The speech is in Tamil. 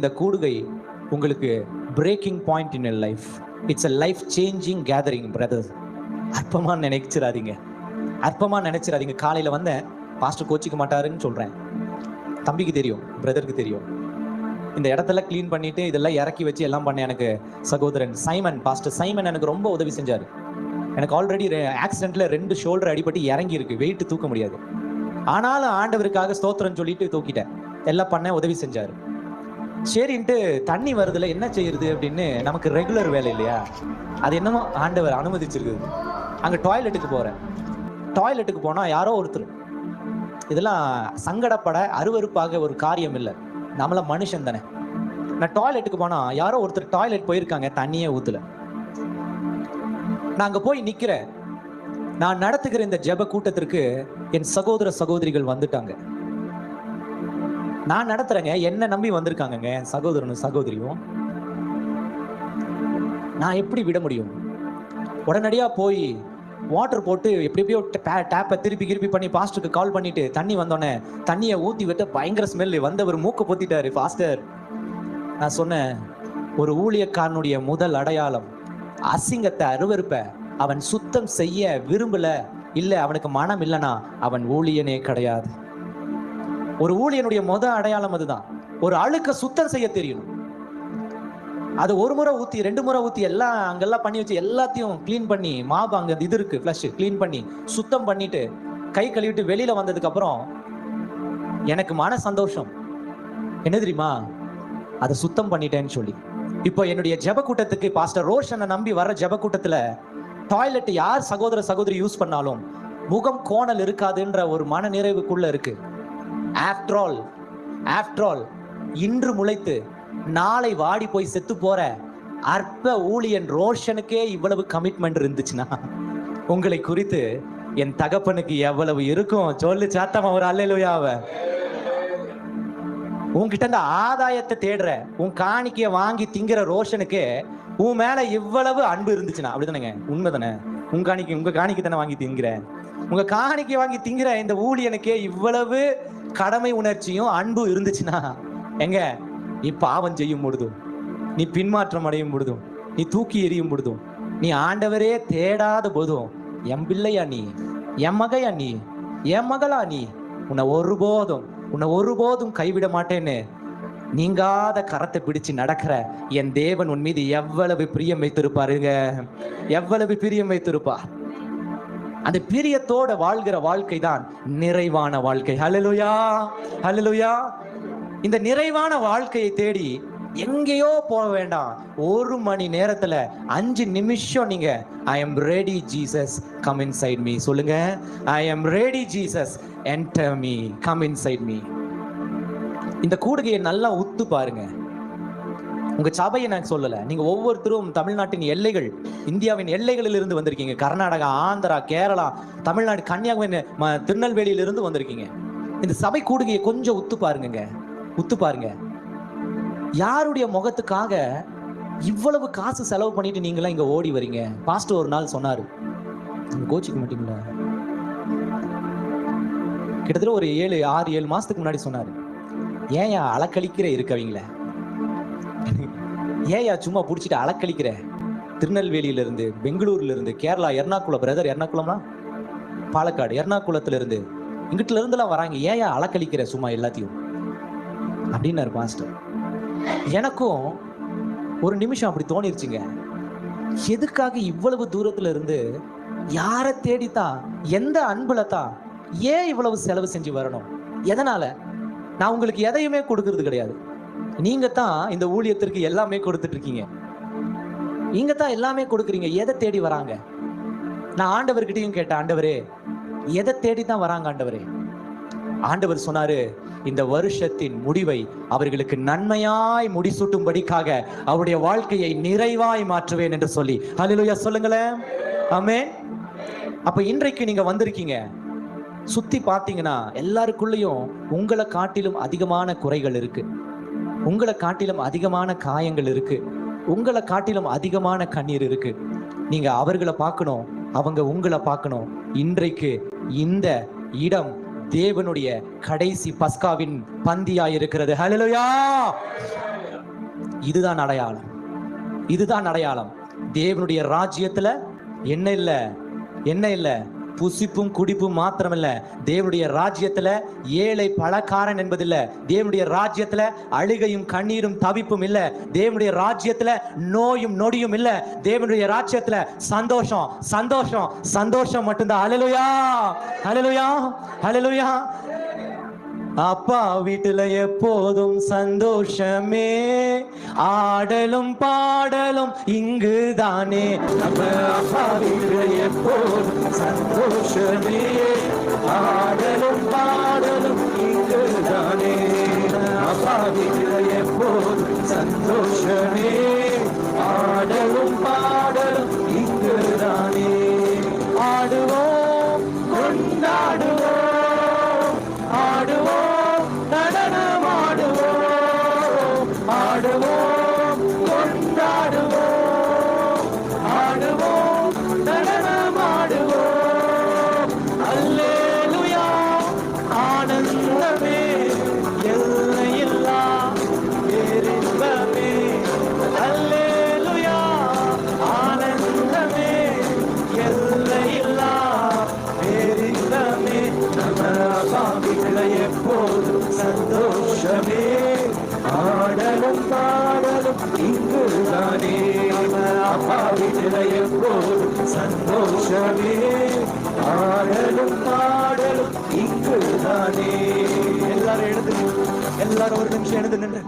இந்த கூடுகை உங்களுக்கு breaking point in life it's a life changing gathering brothers அற்பமா நினைச்சிடாதீங்க. அற்பமா நினைச்சிடாதீங்க. காலையில வந்தேன் பாஸ்டர் கோச்சிக்க மாட்டாருன்னு சொல்றேன். தம்பிக்கு தெரியும் பிரதருக்கு தெரியும். இந்த இடத்துல க்ளீன் பண்ணிட்டு இதெல்லாம் இறக்கி வச்சு எல்லாம் பண்ண எனக்கு சகோதரன் சைமன் பாஸ்டர் சைமன் எனக்கு ரொம்ப உதவி செஞ்சாரு. எனக்கு ஆல்ரெடி ஆக்சிடென்ட்ல ரெண்டு ஷோல்டர் அடிபட்டு இறங்கி இருக்கு. வெயிட் தூக்க முடியாது. ஆனாலும் ஆண்டவருக்காக ஸ்தோத்திரம் சொல்லிட்டு தூக்கிட்டேன். எல்லாம் பண்ண உதவி செஞ்சாரு. சரின்ட்டு தண்ணி வருதுல என்ன செய்யறது அப்படின்னு நமக்கு ரெகுலர் வேலை இல்லையா? அது என்னமோ ஆண்டவர் அனுமதிச்சிருக்குது. அங்க டாய்லெட்டுக்கு போறேன். டாய்லெட்டுக்கு போனா யாரோ ஒருத்தர். இதெல்லாம் சங்கடப்பட அருவருப்பாக ஒரு காரியம் இல்லை. நம்மள மனுஷன் தானே. நான் டாய்லெட்டுக்கு போனா யாரோ ஒருத்தர் டாய்லெட் போயிருக்காங்க தண்ணியே ஊத்துல. நான் அங்க போய் நிக்கிறேன். நான் நடத்துகிற இந்த ஜெப கூட்டத்திற்கு என் சகோதர சகோதரிகள் வந்துட்டாங்க. நான் நடத்துறேங்க. என்ன நம்பி வந்திருக்காங்கங்க. சகோதரனும் சகோதரியும். நான் எப்படி விட முடியும்? உடனடியா போய் வாட்டர் போட்டு எப்படி எப்படியோ டேப்பை திருப்பி கிருப்பி பண்ணி பாஸ்டருக்கு கால் பண்ணிட்டு தண்ணி வந்தோடனே தண்ணியை ஊத்தி விட்டு பயங்கர ஸ்மெல் வந்தவர் மூக்க பொத்திட்டாரு பாஸ்டர் நான் சொன்னேன் ஒரு ஊழியக்காரனுடைய முதல் அடையாளம் அசிங்கத்தை அருவறுப்ப அவன் சுத்தம் செய்ய விரும்பல இல்ல அவனுக்கு மனம் இல்லைனா அவன் ஊழியனே கிடையாது. ஒரு ஊழியனுடைய முத அடையாளம் அதுதான். ஒரு அழுக்க சுத்தம் செய்ய தெரியணும். அது ஒரு முறை ஊற்றி ரெண்டு முறை ஊற்றி எல்லாம் அங்கெல்லாம் பண்ணி வச்சு எல்லாத்தையும் க்ளீன் பண்ணி மாவு அங்கே இது இருக்கு ஃப்ளஷ் க்ளீன் பண்ணி சுத்தம் பண்ணிட்டு கை கழுவிட்டு வெளியில வந்ததுக்கப்புறம் எனக்கு மன சந்தோஷம். என்ன தெரியுமா? அதை சுத்தம் பண்ணிட்டேன்னு சொல்லி. இப்போ என்னுடைய ஜெப கூட்டத்துக்கு பாஸ்டர் ரோஷனை நம்பி வர ஜெப கூட்டத்தில் டாய்லெட் யார் சகோதர சகோதரி யூஸ் பண்ணாலும் முகம் கோணல் இருக்காதுன்ற ஒரு மன நிறைவுக்குள்ள இருக்குது ஆஃப்டர் ஆல் ஆஃப்டர் ஆல் இன்று முளைத்து நாளை வாடி போய் செத்து போற அற்ப ஊழியன் ரோஷனுக்கே இவ்வளவு கமிட்மெண்ட் இருந்துச்சுன்னா உங்களை குறித்து என் தகப்பனுக்கு எவ்வளவு இருக்கும்? சொல்லு சாத்தம் ஒரு அல்லையாவ உன்கிட்ட இந்த ஆதாயத்தை தேடுற உன் காணிக்கைய வாங்கி திங்கிற ரோஷனுக்கு உன் மேல இவ்வளவு அன்பு இருந்துச்சுன்னா அப்படிதானேங்க? உண்மைதானே? உன் காணிக்கை உங்க காணிக்கை தானே வாங்கி திங்கிற உங்க காணிக்கை வாங்கி திங்கிற இந்த ஊழியனுக்கே இவ்வளவு கடமை உணர்ச்சியும் அன்பு இருந்துச்சுன்னா எங்க? நீ பாவம் செய்யும் பொழுதும் நீ பின்மாற்றம் அடையும் பொழுதும் நீ தூக்கி எறியும் பொழுதும் நீ ஆண்டவரே தேடாத போதும் என் பிள்ளையா நீ என் மகையா நீ என் மகளா நீ உன்னை ஒருபோதும் உன்னை ஒருபோதும் கைவிட மாட்டேன்னு நீங்காத கரத்தை பிடிச்சு நடக்கிற என் தேவன் உன் மீது எவ்வளவு பிரியம் வைத்திருப்பாருங்க. எவ்வளவு பிரியம் வைத்திருப்பார். அந்த பிரியத்தோட வாழ்கிற வாழ்க்கை தான் நிறைவான வாழ்க்கை. ஹலலுயா ஹலலுயா இந்த நிறைவான வாழ்க்கையை தேடி எங்கேயோ போக வேண்டாம். ஒரு மணி நேரத்துல அஞ்சு நிமிஷம் நீங்க I am ready Jesus come inside me சொல்லுங்க I am ready Jesus enter me come inside me இந்த கூடுகையை நல்லா உத்து பாருங்க. உங்க சபையை நான் சொல்லல. நீங்க ஒவ்வொருத்தரும் தமிழ்நாட்டின் எல்லைகள் இந்தியாவின் எல்லைகளில் இருந்து வந்திருக்கீங்க. கர்நாடகா ஆந்திரா கேரளா தமிழ்நாடு கன்னியாகுமரி ம- திருநெல்வேலியிலிருந்து வந்திருக்கீங்க. இந்த சபை கூடுகையை கொஞ்சம் உத்து பாருங்க உத்து பாருங்க. யாருடைய முகத்துக்காக இவ்வளவு காசு செலவு பண்ணிட்டு நீங்களாம் இங்க ஓடி வரீங்க? பாஸ்டர் ஒரு நாள் சொன்னாரு. கோச்சிக்க மாட்டீங்களா? கிட்டத்தட்ட ஒரு ஏழு ஆறு ஏழு மாசத்துக்கு முன்னாடி சொன்னாரு. ஏன் அலக்கழிக்கிற இருக்கவங்கள? ஏன்யா சும்மா புடிச்சிட்டு அலக்கழிக்கிற? திருநெல்வேலியில இருந்து பெங்களூர்ல இருந்து கேரளா எர்ணாகுளம் பிரதர் எர்ணாகுளம்னா? பாலக்காடு எர்ணாகுளத்துல இருந்து இங்கிட்டுல இருந்தெல்லாம் வராங்க. ஏன்யா அலக்கழிக்கிற? சும்மா எல்லாத்தையும். அப்படின்னாரு மாஸ்டர் எனக்கும் ஒரு நிமிஷம் அப்படி தோணிருச்சுங்க. எதுக்காக இவ்வளவு தூரத்துல இருந்து யாரை தேடித்தான் எந்த அன்புல தான் ஏன் இவ்வளவு செலவு செஞ்சு வரணும்? எதனால? நான் உங்களுக்கு எதையுமே கொடுக்கறது கிடையாது. நீங்க தான் இந்த ஊழியத்திற்கு எல்லாமே கொடுத்துட்டு இருக்கீங்க நீங்க தான் எல்லாமே கொடுக்குறீங்க. எதை தேடி வராங்க? நான் ஆண்டவர்கிட்டையும் கேட்டேன் ஆண்டவரே எதை தேடி தான் வராங்க ஆண்டவரே? ஆண்டவர் சொன்னாரு இந்த வருஷத்தின் முடிவை அவர்களுக்கு நன்மையாய் முடிசூட்டும்படிக்காக அவருடைய வாழ்க்கையை நிறைவாய் மாற்றுவேன் என்று சொல்லி. அலிலுயா சொல்லுங்களேன். ஆமே அப்ப இன்றைக்கு நீங்க வந்திருக்கீங்க. சுத்தி பார்த்தீங்கன்னா எல்லாருக்குள்ளேயும் உங்களை காட்டிலும் அதிகமான குறைகள் இருக்கு. உங்களை காட்டிலும் அதிகமான காயங்கள் இருக்கு. உங்களை காட்டிலும் அதிகமான கண்ணீர் இருக்கு. நீங்க அவர்களை பார்க்கணும் அவங்க உங்களை பார்க்கணும். இன்றைக்கு இந்த இடம் தேவனுடைய கடைசி பஸ்காவின் பந்தியா இருக்கிறது. ஹalleluya இதுதான் அடையாளம். இதுதான் அடையாளம். தேவனுடைய ராஜ்யத்துல என்ன இல்ல? என்ன இல்லை? புசிப்பும் குடிப்பும் மாத்திரமல்ல. தேவனுடைய ராஜ்யத்துல ஏழை பழக்காரன் என்பதில்ல. தேவனுடைய ராஜ்யத்துல அழுகையும் கண்ணீரும் தவிப்பும் இல்ல. தேவனுடைய ராஜ்யத்துல நோயும் நொடியும் இல்ல. தேவனுடைய ராஜ்யத்துல சந்தோஷம் சந்தோஷம் சந்தோஷம் மட்டும்தான். அலலுயா அலலுயா அலலுயா அப்பா வீட்டுல எப்போதும் சந்தோஷமே. ஆடலும் பாடலும் இங்கு தானே நம்ம அப்பா வீட்டுல எப்போதும் சந்தோஷமே. ஆடலும் பாடலும் இங்கு தானே அப்பா வீட்டுல எப்போதும் சந்தோஷமே. இங்குதானே அப்பாவிகளை எப்போதும் சந்தோஷமே ஆடலும் பாடலும் இங்குதானே எல்லாரும் எழுந்து எல்லாரும் ஒரு நிமிஷம் எழுந்து நின்று